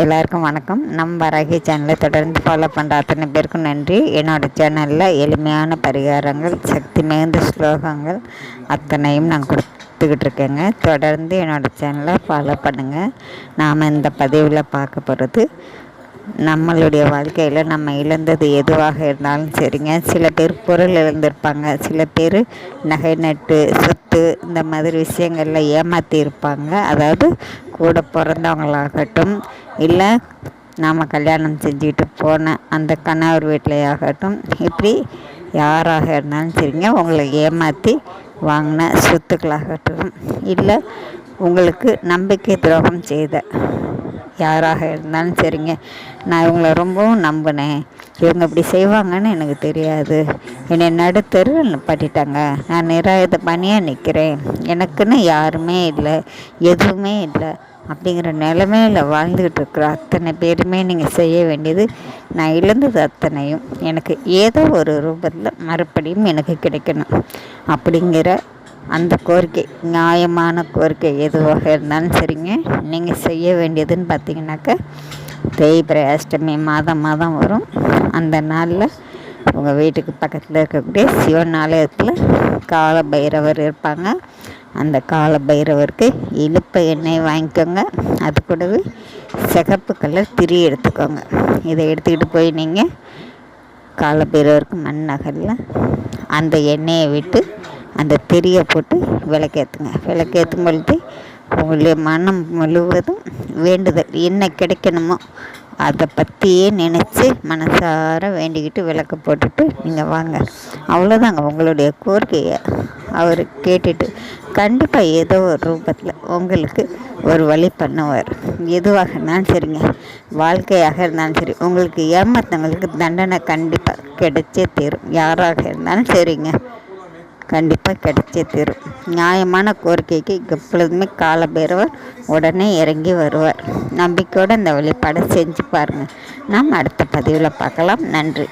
எல்லாருக்கும் வணக்கம். நம்ம ரகி சேனலை தொடர்ந்து ஃபாலோ பண்ணுற அத்தனை பேருக்கும் நன்றி. என்னோடய சேனலில் எளிமையான பரிகாரங்கள் சக்தி மிகுந்த ஸ்லோகங்கள் அத்தனையும் நான் கொடுத்துக்கிட்டு இருக்கேங்க. தொடர்ந்து என்னோடய சேனலை ஃபாலோ பண்ணுங்கள் நாம் இந்த பதிவில் பார்க்க போகிறது நம்மளுடைய வாழ்க்கையில் நம்ம இழந்தது எதுவாக இருந்தாலும் சரிங்க. சில பேர் பொருள் இழந்திருப்பாங்க. சில பேர் நகை நட்டு சொத்து இந்த மாதிரி விஷயங்களில் ஏமாற்றி இருப்பாங்க அதாவது கூட பிறந்தவங்களாகட்டும் இல்லை நாம் கல்யாணம் செஞ்சுக்கிட்டு போன அந்த கணவர் வீட்டிலையாகட்டும் இப்படி யாராக இருந்தாலும் சரிங்க உங்களை ஏமாற்றி வாங்கின சொத்துக்களாகட்டும். இல்லை உங்களுக்கு நம்பிக்கை துரோகம் செய்த யாராக இருந்தாலும் சரிங்க. நான் இவங்களை ரொம்பவும் நம்பினேன். இவங்க இப்படி செய்வாங்கன்னு எனக்கு தெரியாது. என்னை நடுத்தரு நிப்பாட்டிட்டாங்க நான் நிராயுத பணியாக நிற்கிறேன் எனக்குன்னு யாருமே இல்லை. எதுவுமே இல்லை. அப்படிங்கிற நிலமையில் வாழ்ந்துக்கிட்டு இருக்கிற அத்தனை பேருமே நீங்கள் செய்ய வேண்டியது நான் இழந்தது அத்தனையும். எனக்கு ஏதோ ஒரு ரூபத்தில் மறுபடியும் எனக்கு கிடைக்கணும். அப்படிங்கிற அந்த கோரிக்கை நியாயமான கோரிக்கை எதுவாக இருந்தாலும் சரிங்க. நீங்கள் செய்ய வேண்டியதுன்னு பார்த்தீங்கன்னாக்க தேய்பிரை அஷ்டமி மாதம் மாதம் வரும். அந்த நாளில் உங்கள் வீட்டுக்கு பக்கத்தில் இருக்கக்கூடிய சிவன் ஆலயத்தில் கால பைரவர் இருப்பாங்க. அந்த கால பைரவருக்கு இழுப்ப எண்ணெய் வாங்கிக்கோங்க. அது கூடவே சிகப்பு கலர் திரி எடுத்துக்கோங்க. இதை எடுத்துக்கிட்டு போய் நீங்கள் கால பைரவருக்கு மண் நகரில் அந்த எண்ணெயை விட்டு அந்த திரியை போட்டு விளக்கேற்றுங்க விளக்கேற்றும் பொழுது உங்களுடைய மனம் முழுவதும் வேண்டுதல் என்ன கிடைக்கணுமோ அதை பற்றியே நினச்சி மனசார வேண்டிக்கிட்டு விளக்கு போட்டுட்டு நீங்கள் வாங்க. அவ்வளோதாங்க உங்களுடைய கோரிக்கையை அவர் கேட்டுட்டு. கண்டிப்பாக ஏதோ ஒரு ரூபத்தில் உங்களுக்கு ஒரு வழி பண்ணுவார். எதுவாக இருந்தாலும் சரிங்க. வாழ்க்கையாக இருந்தாலும் சரி. உங்களுக்கு ஏமாத்தவங்களுக்கு தண்டனை கண்டிப்பாக கிடைச்சே தீரும். யாராக இருந்தாலும் சரிங்க. கண்டிப்பாக கிடைச்சே தீரும். நியாயமான கோரிக்கைக்கு எப்பொழுதுமே காலபைரவர் உடனே இறங்கி வருவார். நம்பிக்கையோடு இந்த வழிபாடை செஞ்சு பாருங்கள் நாம் அடுத்த பதிவில் பார்க்கலாம். நன்றி.